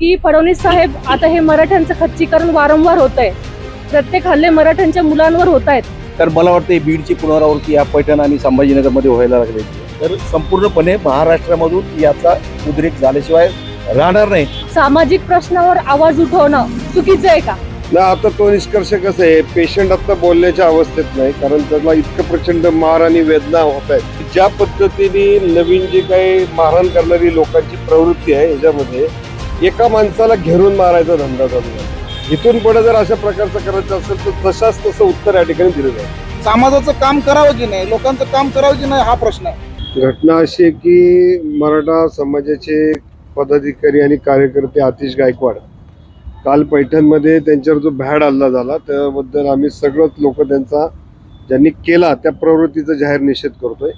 की फडणवीस साहेब आता हे मराठ्यांचं खच्चीकरण वारंवार होत आहे प्रत्येक हल्ले मराठ्यांच्या मुलांवर होत आहेत तर मला वाटतं ही बीडची पुनरावृत्ती या पैठण आणि संभाजीनगरमध्ये व्हायला लागली. तर संपूर्णपणे महाराष्ट्रामधून याचा उद्रेक झाल्याशिवाय राहणार नाही. सामाजिक प्रश्नावर आवाज उठवणं चुकीचं आहे का? ना आता तो निष्कर्ष कसं आहे? पेशंट आता बोलण्याच्या अवस्थेत नाही कारण त्याला इतकं प्रचंड मार आणि वेदना होत आहेत. ज्या पद्धतीने नवीन जे काही मारहाण करणारी लोकांची प्रवृत्ती आहे याच्यामध्ये एका माणसाला घेरून मारायचा धंदा चालू आहे. इथून पुढे जर अशा प्रकारचं करायचं असेल तर तशाच तसं उत्तर या ठिकाणी दिलं जाईल. समाजाचं काम करावं की नाही? लोकांचं काम करावं की नाही? हा प्रश्न आहे. घटना अशी आहे की मराठा समाजाचे पदाधिकारी आणि कार्यकर्ते आतिश गायकवाड काल पैठणमध्ये त्यांच्यावर जो भॅड हल्ला झाला त्याबद्दल आम्ही सगळंच लोक त्यांचा ज्यांनी केला त्या प्रवृत्तीचा जाहीर निषेध करतोय.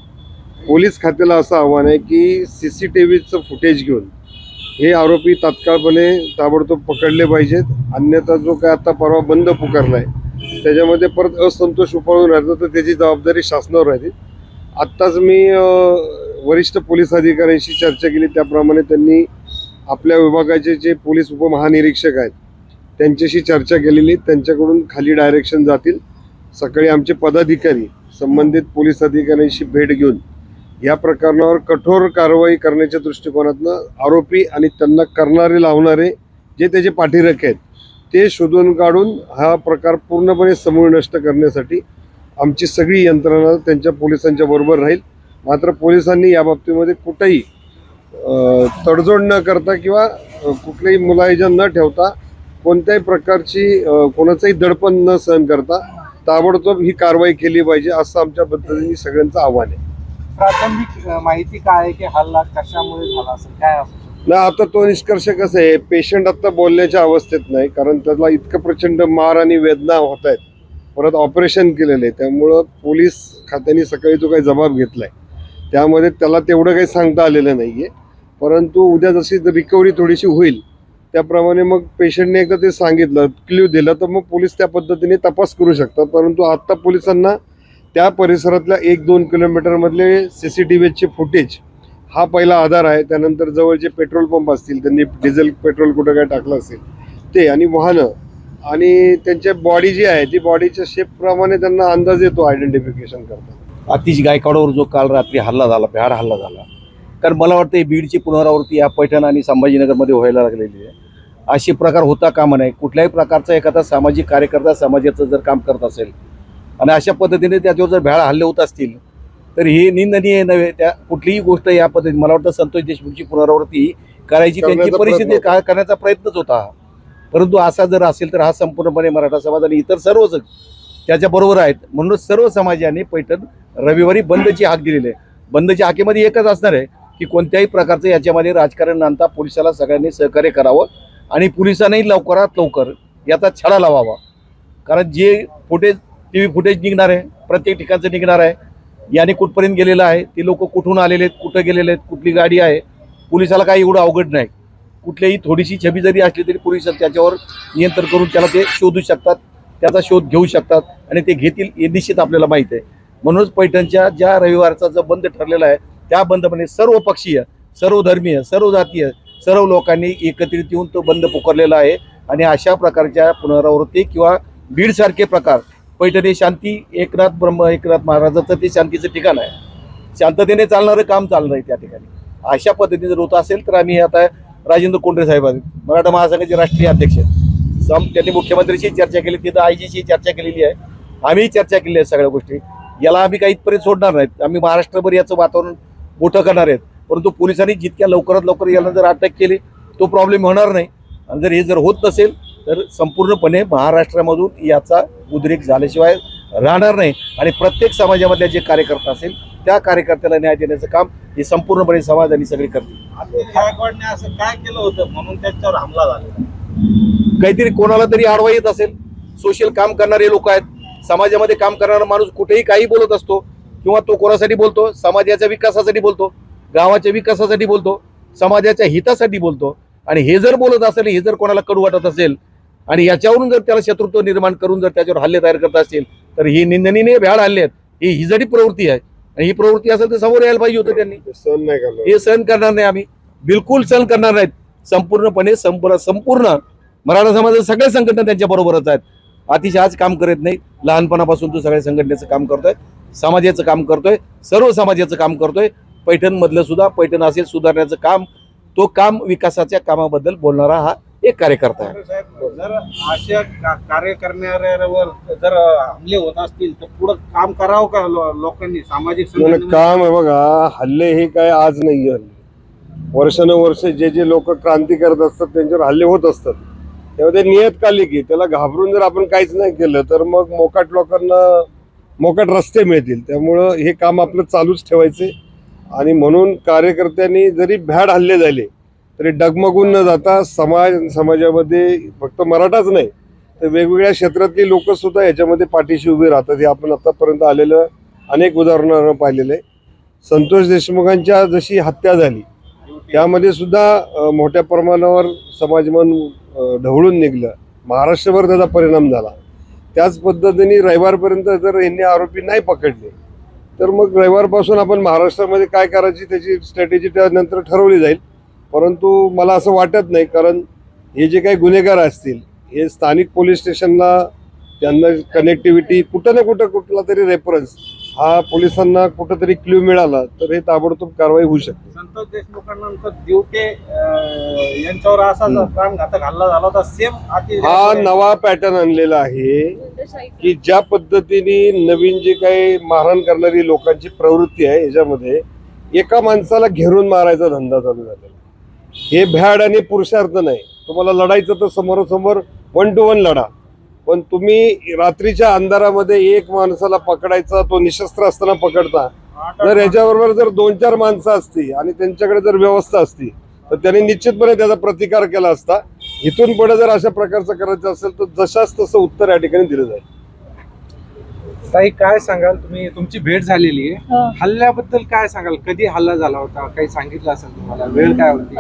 पोलीस खात्याला असं आव्हान आहे की सी सी टी व्हीचं फुटेज घेऊन हे आरोपी तात्काळपणे ताबडतोब पकडले पाहिजेत. अन्यथा जो काय आता परवा बंद पुकारला आहे त्याच्यामध्ये परत असंतोष उपाळून राहतो तर त्याची जबाबदारी शासनावर राहते आत्ताच मी वरिष्ठ पोलीस अधिकाऱ्यांशी चर्चा केली. त्याप्रमाणे त्यांनी आपल्या विभागाचे जे पोलीस उपमहानिरीक्षक आहेत त्यांच्याशी चर्चा केलेली. त्यांच्याकडून खाली डायरेक्शन जातील. सकाळी आमचे पदाधिकारी संबंधित पोलीस अधिकाऱ्यांशी भेट घेऊन या प्रकरणावर कठोर कारवाई करण्याच्या दृष्टिकोनातनं आरोपी आणि त्यांना करणारे लावणारे जे त्याचे पाठीरक आहेत ते शोधून काढून हा प्रकार पूर्णपणे समूळ नष्ट करण्यासाठी आमची सगळी यंत्रणा त्यांच्या पोलिसांच्या बरोबर राहील. मात्र पोलिसांनी या बाबतीमध्ये कुठेही तडजोड न करता किंवा कुठलेही मुलायजा न ठेवता कोणत्याही प्रकारची कोणाचंही दडपण न सहन करता ताबडतोब ही कारवाई केली पाहिजे असं आमच्या पद्धतीने सगळ्यांचं आव्हान आहे. प्राथमिक माहिती काय आहे की हल्ला कशामुळे झाला असेल काय नाही ना आता तो निष्कर्ष कसं आहे पेशंट आता बोलण्याच्या अवस्थेत नाही कारण त्याला इतकं प्रचंड मार आणि वेदना होत आहेत. परत ऑपरेशन केलेलं आहे त्यामुळं पोलीस खात्याने सकाळी जो काही जबाब घेतला आहे त्यामध्ये त्याला तेवढं काही सांगता आलेलं नाही आहे परंतु उद्या जशी रिकव्हरी थोडीशी होईल त्याप्रमाणे मग पेशंटने एकदा ते सांगितलं क्ल्यू दिलं तर मग पोलीस त्या पद्धतीने तपास करू शकतात. परंतु आत्ता पोलिसांना त्या परिसरातल्या एक दोन किलोमीटरमधले सी सी टी व्हीचे फुटेज हा पहिला आधार आहे. त्यानंतर जवळचे पेट्रोल पंप असतील त्यांनी डिझेल पेट्रोल कुठं काय टाकलं असेल ते आणि वाहनं. आणि त्यांच्या बॉडी जी आहे ती बॉडीच्या शेपप्रमाणे त्यांना अंदाज येतो आयडेंटिफिकेशन करताना. अतिश गायकवाडावर जो काल रात्री हल्ला झाला भ्याड हल्ला झाला कारण मला वाटतं ही बीडची पुनरावृत्ती या पैठण आणि संभाजीनगरमध्ये व्हायला लागलेली आहे. अशी प्रकार होता कामा नये. कुठल्याही प्रकारचा एखादा सामाजिक कार्यकर्ता समाजाचं जर काम करत असेल आणि अशा पद्धतीने त्याच्यावर जर भ्याड हल्ले होत असतील तर हे निंदनीय नव्हे. त्या कुठलीही गोष्ट या पद्धतीने मला वाटतं संतोष देशमुखची पुनरावृत्ती करायची त्यांची परिस्थिती करण्याचा प्रयत्नच होता. परंतु असा जर असेल तर हा संपूर्णपणे मराठा समाज आणि इतर सर्वच त्याच्याबरोबर आहेत. म्हणूनच सर्व समाजाने पैठण रविवारी बंदची हाक दिलेली आहे. बंदच्या हाकेमध्ये एकच असणार आहे की कोणत्याही प्रकारचं याच्यामध्ये राजकारण आणता पोलिसाला सगळ्यांनी सहकार्य करावं आणि पोलिसांनाही लवकरात लवकर याचा छडा लावावा. कारण जे फुटेज टी व्ही फुटेज निघणार आहे प्रत्येक ठिकाणचं निघणार आहे. याने कुठपर्यंत गेलेलं आहे ती लोक कुठून आलेले आहेत कुठं गेलेले आहेत कुठली गाडी आहे पोलिसाला काही एवढं अवघड नाही. कुठल्याही थोडीशी छबी जरी असली तरी पोलीस त्याच्यावर नियंत्रण करून त्याला ते शोधू शकतात त्याचा शोध घेऊ शकतात आणि ते घेतील हे निश्चित आपल्याला माहीत आहे. म्हणूनच पैठणच्या ज्या रविवारचा जो बंद ठरलेला आहे त्या बंदमध्ये म्हणजे सर्व पक्षीय सर्व धर्मीय सर्व जातीय सर्व लोकांनी एकत्रित येऊन तो बंद पुकारलेला आहे. आणि अशा प्रकारच्या पुनरावृत्ती किंवा बीडसारखे प्रकार पैठणी शांती एकनाथ ब्रह्म एकनाथ महाराजाचं ते शांतीचं ठिकाण आहे. शांततेने चालणारं काम चालणार आहे त्या ठिकाणी. अशा पद्धतीने जर होत असेल तर आम्ही आता राजेंद्र कोंडरे साहेब आहेत. मराठा महासंघाचे राष्ट्रीय अध्यक्ष सम त्यांनी मुख्यमंत्र्यांशी चर्चा केली तिथं आयजीशी चर्चा केलेली आहे. आम्ही चर्चा केली आहे सगळ्या गोष्टी. याला आम्ही काही इथपर्यंत सोडणार नाहीत. आम्ही महाराष्ट्रभर याचं वातावरण मोठं करणार आहेत. परंतु पोलिसांनी जितक्या लवकरात लवकर याला जर अटक केली तो प्रॉब्लेम होणार नाही. आणि जर हे जर होत नसेल तर संपूर्णपणे महाराष्ट्रामधून याचा उद्रेक झाल्याशिवाय राहणार नाही. आणि प्रत्येक समाजामधल्या जे कार्यकर्ता असेल त्या कार्यकर्त्याला न्याय देण्याचं काम हे संपूर्णपणे समाज आणि सगळे करतील. आतिश गायकवाडने असं काय केलं होतं म्हणून त्याच्यावर हमला झाला? काहीतरी कोणाला तरी आडवा येत असेल. सोशल काम करणारे लोक आहेत. समाजामध्ये काम करणारा माणूस कुठेही काही बोलत असतो किंवा तो कोणासाठी बोलतो? समाजाच्या विकासासाठी बोलतो. गावाच्या विकासासाठी बोलतो. समाजाच्या हितासाठी बोलतो. आणि हे जर बोलत असेल हे जर कोणाला कडू वाटत असेल आणि याच्यावरून जर त्याला शत्रुत्व निर्माण करून जर त्याच्यावर हल्ले तयार करत असतील तर ही निंदनीय भ्याड हल्ले आहेत. ही हिजडी प्रवृत्ती आहे. आणि ही प्रवृत्ती असेल तर समोर यायला पाहिजे होतं त्यांनी. सहन नाही हे सहन करणार नाही आम्ही. बिलकुल सहन करणार नाहीत. संपूर्णपणे संपूर्ण संपूर्ण मराठा समाजाच्या सगळ्या संघटना त्यांच्या बरोबरच आहेत. अतिशय आज काम करत नाही लहानपणापासून तो सगळ्या संघटनेचं काम करतोय. समाजाचं काम करतोय. सर्व समाजाचं काम करतोय. पैठणमधलं सुद्धा पैठण असेल सुधारण्याचं काम तो काम विकासाच्या कामाबद्दल बोलणारा हा एक कार्यकर्ता आहे. साहेब जर अशा का- कार्य करणाऱ्यावर जर हमले होत असतील तर पुढं काम करावं का लो- लोकांनी? सामाजिक संघटनेने? काम आहे बघा. हल्ले हे काय आज नाही हल्ले. वर्षानुवर्ष जे जे लोक क्रांती करत असतात त्यांच्यावर हल्ले होत असतात. तेव्हा ते नियतकालिक आहे. त्याला घाबरून जर आपण काहीच नाही केलं तर मग मोकाट लोकांना मोकाट रस्ते मिळतील. त्यामुळं हे काम आपलं चालूच ठेवायचे आणि म्हणून कार्यकर्त्यांनी जरी भ्याड हल्ले झाले तरी डगमगून न जाता समाज समाजामध्ये फक्त मराठाच नाही तर वेगवेगळ्या क्षेत्रातली लोक सुद्धा याच्यामध्ये पाठीशी उभी राहतात. हे आपण आतापर्यंत आलेलं अनेक उदाहरणांना पाहिलेलं. आहे संतोष देशमुखांच्या जशी हत्या झाली त्यामध्ये सुद्धा मोठ्या प्रमाणावर समाजमन ढवळून निघलं. महाराष्ट्रभर त्याचा परिणाम झाला. त्याच पद्धतीने रविवारपर्यंत जर यांनी आरोपी नाही पकडले तर मग रविवारपासून आपण महाराष्ट्रामध्ये काय करायची त्याची स्ट्रॅटेजी त्यानंतर ठरवली जाईल. परंतु मला असं वाटत नाही कारण हे जे काही गुन्हेगार असतील हे स्थानिक पोलीस स्टेशनला त्यांना कनेक्टिव्हिटी कुठं ना कुठं कुठला तरी रेफरन्स हा पोलिसांना कुठंतरी क्ल्यू मिळाला तर हे ताबडतोब कारवाई होऊ शकते संतोष देशमुखांनंतर दिवटे यांच्यावर असा. प्राणघातक हल्ला झाला होता सेम हा नवा पॅटर्न आणलेला आहे की ज्या पद्धतीने नवीन जे काही मारहाण करणारी लोकांची प्रवृत्ती आहे याच्यामध्ये एका माणसाला घेरून मारायचा धंदा चालू झालेला. हे भ्याड आणि पुरुषार्थ नाही. तुम्हाला लढायचं तर समोरासमोर वन टू वन लढा. पण तुम्ही रात्रीच्या अंधारामध्ये एक माणसाला पकडायचा तो निशस्त्र असताना पकडता. जर याच्याबरोबर जर दोन चार माणसं असती आणि त्यांच्याकडे जर व्यवस्था असती तर त्यांनी निश्चितपणे त्याचा प्रतिकार केला असता. इथून पुढे जर अशा प्रकारचं करायचं असेल तर जशाच तसं उत्तर या ठिकाणी दिलं जाईल. ताई काय सांगाल? तुम्ही तुमची भेट झालेली आहे. हल्ल्याबद्दल काय सांगाल? कधी हल्ला झाला होता? काही सांगितलं असेल तुम्हाला? वेळ काय होती?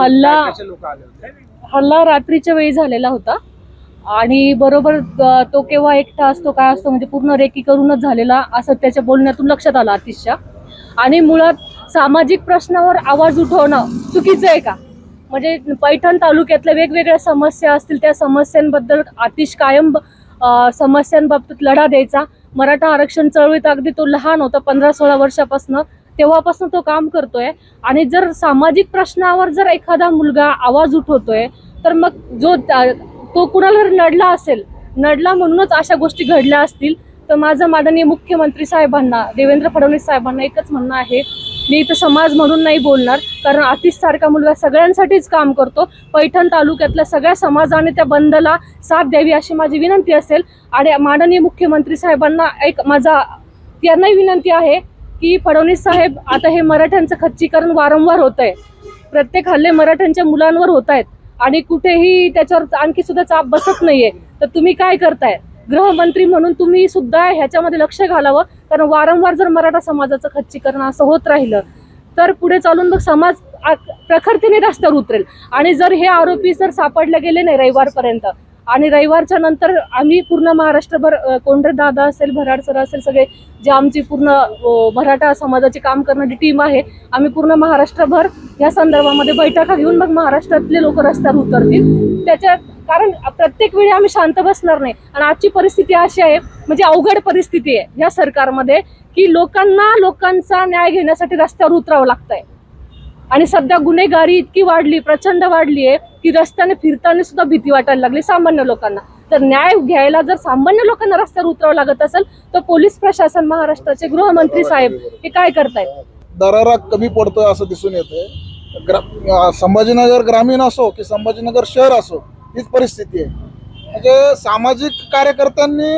हल्ला- लोक आले होते? हल्ला रात्रीच्या वेळी झालेला होता. आणि बरोबर तो केव्हा एकटा असतो काय असतो म्हणजे पूर्ण रेकी करूनच झालेला असं त्याच्या बोलण्यातून लक्षात आलं अतिशय. आणि मुळात सामाजिक प्रश्नावर आवाज उठवणं चुकीचं आहे का? म्हणजे पैठण तालुक्यातल्या वेगवेगळ्या समस्या असतील त्या समस्यांबद्दल अतिश कायम समस्यांबाबतीत लढा द्यायचा. मराठा आरक्षण चळवळीत अगदी तो लहान होता पंधरा सोळा वर्षापासून. तेव्हापासून तो काम करतोय. आणि जर सामाजिक प्रश्नावर जर एखादा मुलगा आवाज उठवतोय तर मग जो त्या- तो कुणाला जर नडला असेल नडला म्हणूनच अशा गोष्टी घडल्या असतील. तर माझं माननीय मुख्यमंत्री साहेबांना देवेंद्र फडणवीस साहेबांना एकच म्हणणं आहे मी इथं समाज म्हणून नाही बोलणार कारण आतिश सारखा मुलगा सगळ्यांसाठीच काम करतो. पैठण तालुक्यातल्या सगळ्या समाजाने त्या बंदला साथ द्यावी अशी माझी विनंती असेल. आणि माननीय मुख्यमंत्री साहेबांना एक माझा त्यांनाही विनंती आहे की फडणवीस साहेब आता हे मराठ्यांचं खच्चीकरण वारंवार होत आहे प्रत्येक हल्ले मराठ्यांच्या मुलांवर होत आहेत आणि कुठेही त्याच्यावर आणखी सुद्धा चाप बसत नाहीये. तर तुम्ही काय करताय? गृहमंत्री म्हणून तुम्ही सुद्धा ह्याच्यामध्ये लक्ष घालावं. कारण वारंवार जर मराठा समाजाचं खच्चीकरण असं होत राहिलं तर पुढे चालून मग समाज प्रखरतेने रस्त्यावर उतरेल. आणि जर हे आरोपी जर सापडले गेले नाही रविवारपर्यंत आणि रविवारच्या नंतर आम्ही पूर्ण महाराष्ट्रभर कोंढर दादा असेल भराड सर असेल सगळे जे आमची पूर्ण मराठा समाजाची काम करणारी टीम आहे आम्ही पूर्ण महाराष्ट्रभर या संदर्भामध्ये बैठका घेऊन मग महाराष्ट्रातले लोक रस्त्यावर उतरतील. त्याच्यात कारण प्रत्येक वेळी आम्ही शांत बसणार नाही. आणि आजची परिस्थिती अशी आहे म्हणजे अवघड परिस्थिती आहे या सरकारमध्ये की लोकांना लोकांचा न्याय घेण्यासाठी रस्त्यावर उतरावं लागतंय. आणि सध्या गुन्हेगारी इतकी वाढली प्रचंड वाढली आहे की रस्त्याने फिरताना सुद्धा भीती वाटायला लागली सामान्य लोकांना. तर न्याय घ्यायला जर सामान्य लोकांना रस्त्यावर उतरावं लागत असेल तर पोलीस प्रशासन महाराष्ट्राचे गृहमंत्री साहेब हे काय करतायत? दरारा कमी पडतोय असं दिसून येते ग्रा संभाजीनगर ग्रामीण असो की संभाजीनगर शहर असो हीच परिस्थिती आहे. म्हणजे सामाजिक कार्यकर्त्यांनी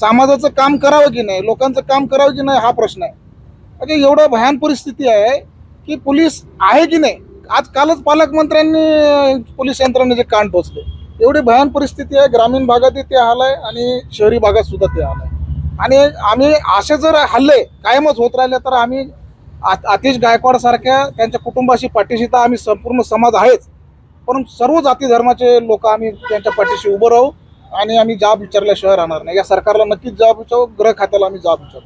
समाजाचं काम करावं की नाही लोकांचं काम करावं की नाही हा प्रश्न आहे. म्हणजे एवढं भयान परिस्थिती आहे की पोलीस आहे की नाही आज कालच पालकमंत्र्यांनी अं, पोलीस यंत्रणेचे कान टोचले. एवढी भयान परिस्थिती आहे ग्रामीण भागातही ते हाल आहे आणि शहरी भागात सुद्धा ते हाल आहे आणि आम्ही असे जर हल्ले कायमच होत राहिले तर आम्ही आतिश गायकवाड सारख्या त्यांच्या कुटुंबाशी पाठीशी तर आम्ही संपूर्ण समाज आहेच. परंतु सर्व जाती धर्माचे लोक आम्ही त्यांच्या पाठीशी उभं राहू आणि आम्ही जाब विचारल्याशिवाय राहणार नाही. या सरकारला नक्कीच जाब विचारू गृह खात्याला आम्ही जाब विचारू.